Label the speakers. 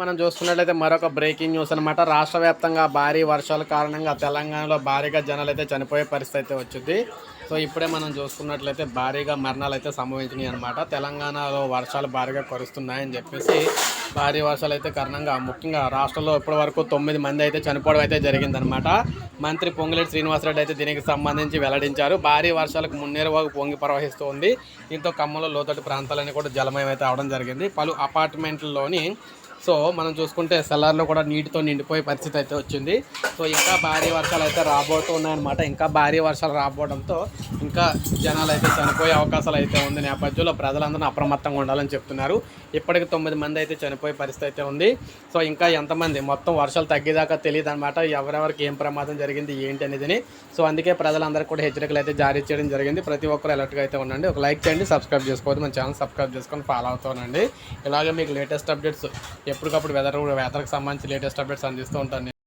Speaker 1: మనం చూసుకున్నట్లయితే మరొక బ్రేకింగ్ న్యూస్ అనమాట రాష్ట్ర వ్యాప్తంగా భారీ వర్షాల కారణంగా తెలంగాణలో భారీగా జనాలు అయితే చనిపోయే పరిస్థితి అయితే వచ్చింది. సో ఇప్పుడే మనం చూసుకున్నట్లయితే భారీగా మరణాలు అయితే సంభవించినాయి అనమాట తెలంగాణలో వర్షాలు భారీగా కురుస్తున్నాయని చెప్పేసి భారీ వర్షాలు అయితే కారణంగా ముఖ్యంగా రాష్ట్రంలో ఇప్పటి వరకు తొమ్మిది మంది అయితే చనిపోవడం అయితే జరిగిందనమాట మంత్రి పొంగులేటి శ్రీనివాసరెడ్డి అయితే దీనికి సంబంధించి వెల్లడించారు. భారీ వర్షాలకు మున్నేరువాగు పొంగి ప్రవహిస్తూ ఉంది దీంతో ఖమ్మంలో లోతట్టు ప్రాంతాలన్నీ కూడా జలమయం అయితే అవడం జరిగింది. పలు అపార్ట్మెంట్లలోని సో మనం చూసుకుంటే సెల్లార్లో కూడా నీటితో నిండిపోయే పరిస్థితి అయితే వచ్చింది. సో ఇంకా భారీ వర్షాలు అయితే రాబోతున్నాయన్నమాట ఇంకా భారీ వర్షాలు రాబోవడంతో ఇంకా జనాలు అయితే చనిపోయే అవకాశాలు అయితే ఉంది. నేపథ్యంలో ప్రజలందరూ అప్రమత్తంగా ఉండాలని చెప్తున్నారు. ఇప్పటికి తొమ్మిది మంది అయితే చనిపోయే పరిస్థితి అయితే ఉంది. సో ఇంకా ఎంతమంది? మొత్తం వర్షాలు తగ్గేదాకా తెలియదు అనమాట ఎవరెవరికి ఏం ప్రమాదం జరిగింది ఏంటి అనేదిని. సో అందుకే ప్రజలందరికీ కూడా హెచ్చరికలు అయితే జారీ చేయడం జరిగింది. ప్రతి ఒక్కరు అలర్ట్గా అయితే ఉండండి. ఒక లైక్ చేయండి సబ్స్క్రైబ్ చేసుకోవద్దు. మన ఛానల్ సబ్స్క్రైబ్ చేసుకొని ఫాలో అవుతానండి ఇలాగే మీకు లేటెస్ట్ అప్డేట్స్ ఎప్పటికప్పుడు వెదర్ వెదర్కి సంబంధించి లేటెస్ట్ అప్డేట్స్ అందిస్తూ ఉంటాను